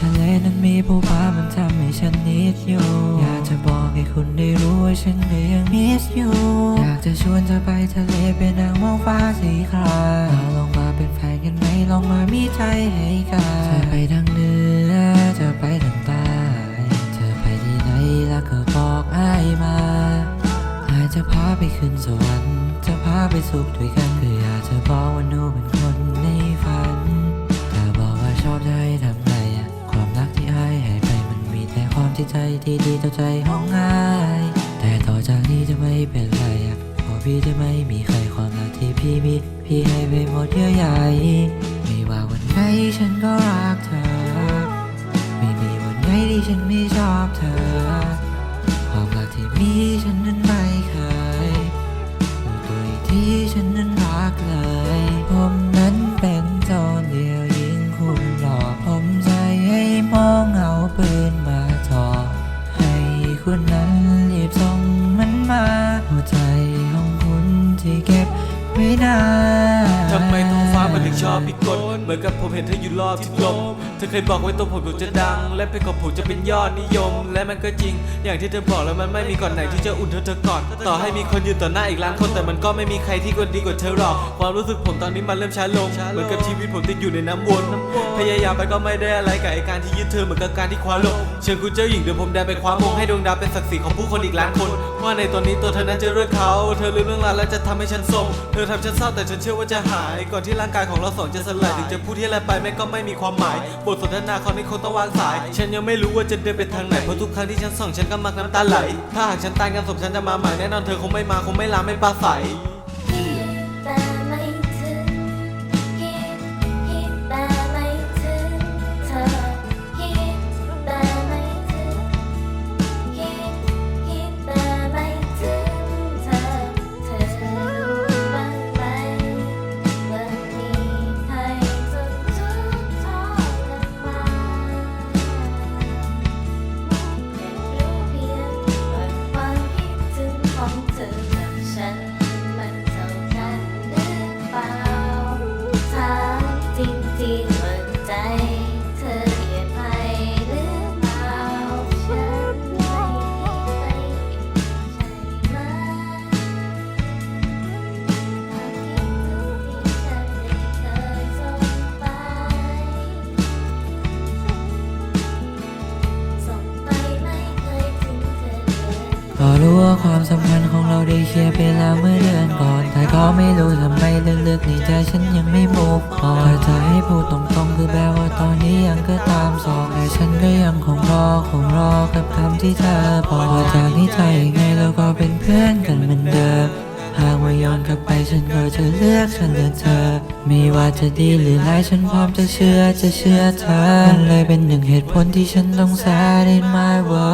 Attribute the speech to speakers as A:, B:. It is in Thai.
A: ทะเลนั้นมีภูผามันทำให้ฉันนิดอยู่ อยากจะบอกให้คุณได้รู้ว่าฉันก็ยังมิสอยู่ อยากจะชวนเธอไปทะเลไปนั่งมองฟ้าสีครามเราลองมาเป็นแฟนกันไหมลองมามีใจให้กันจะไปทางเหนือจะไปทางใต้จะไปที่ไหนแล้วก็บอกอ้ายมาอาจจะพาไปขึ้นสวรรค์จะพาไปสุขด้วยกันคืออยากจะบอกว่าหนูเป็นคน ที่ที่ดีต่อใจของอาย แต่ต่อจากนี้จะไม่เป็นไรเพราะพี่จะไม่มีใครความรักที่พี่มี พี่ให้ไปหมดเยอะใหญ่ไม่ว่าวันไหนฉันก็รักเธอ ไม่มีวันไหนที่ฉันไม่ชอบเธอ ความรักที่มีฉันนั้นไม่เคยรู้ตัวที่ฉันนั้นรักเลย นาทำ
B: ไมท้องฟ้ามันถึงชอบพิกลเหมือนกับผมเห็นเธออยู่รอบทิศลมเธอเคยบอกไว้ตัวผมผมจะดัง และเพลงของผมจะเป็นยอดนิยม และมันก็จริง อย่างที่เธอบอกแล้วมันไม่มีก่อนไหนที่จะอุ่นเธอเธอก่อน ต่อให้มีคนยืนต่อหน้าอีกล้านคนแต่มันก็ไม่มีใครที่กว่าดีกว่าเธอหรอก ความรู้สึกผมตอนนี้มันเริ่มช้าลง เหมือนกับชีวิตผมติดอยู่ในน้ำวนพยายามไปก็ไม่ได้อะไรกับไอการที่ยึดเธอเหมือนกับการที่คว้าลงเชิญคุณเจ้าหญิงเดี๋ยวผมเดินไปคว้ามงให้ดวงดาวเป็นศักดิ์ศรีของผู้คนอีกล้านคนว่าในตอนนี้ตัวเธอนั้นจะเลือกเขา เธอลืมเรื่องราวแล้วจะทำให้ฉันส่งเธอทำฉันเศร้าแต่ฉันเชื่อว่าจะหาย ก่อนที่ร่างกายของเราสองจะสลายถึงจะพูดที่อะไรไปแม่ก็ไม่มีความหมาย บทสนทนาเขาในคนต้องวางสาย ฉันยังไม่รู้ว่าจะเดินไปทางไหน เพราะทุกครั้งที่ฉันส่องฉันก็มักน้ำตาไหล ถ้าหากฉันตายกันศพฉันจะมาใหม่แน่นอนเธอคงไม่มาคงไม่ลาไม่ป
C: ลาใส
A: ก็รู้ว่าความสัมพันธ์ของเราได้เคลียร์ไปแล้วเมื่อเดือนก่อน แต่ก็ไม่รู้ทำไมลึกๆในใจฉันยังไม่มูฟออนถ้าจะให้พูดตรงๆคือแบบว่าตอนนี้ยังก็ตามสองแต่ฉันก็ยังคงรอคงรอกับคำที่เธอบอกว่าจากนี้ใจยังไงเราก็เป็นเพื่อนกันเหมือนเดิมหากว่าย้อนกลับไปฉันก็จะเลือกฉันเลือกเธอ ไม่ว่าจะดีหรือร้ายฉันพร้อมจะเชื่อจะเชื่อเธอมันเลยเป็นหนึ่งเหตุผลที่ฉันต้อง sad in my world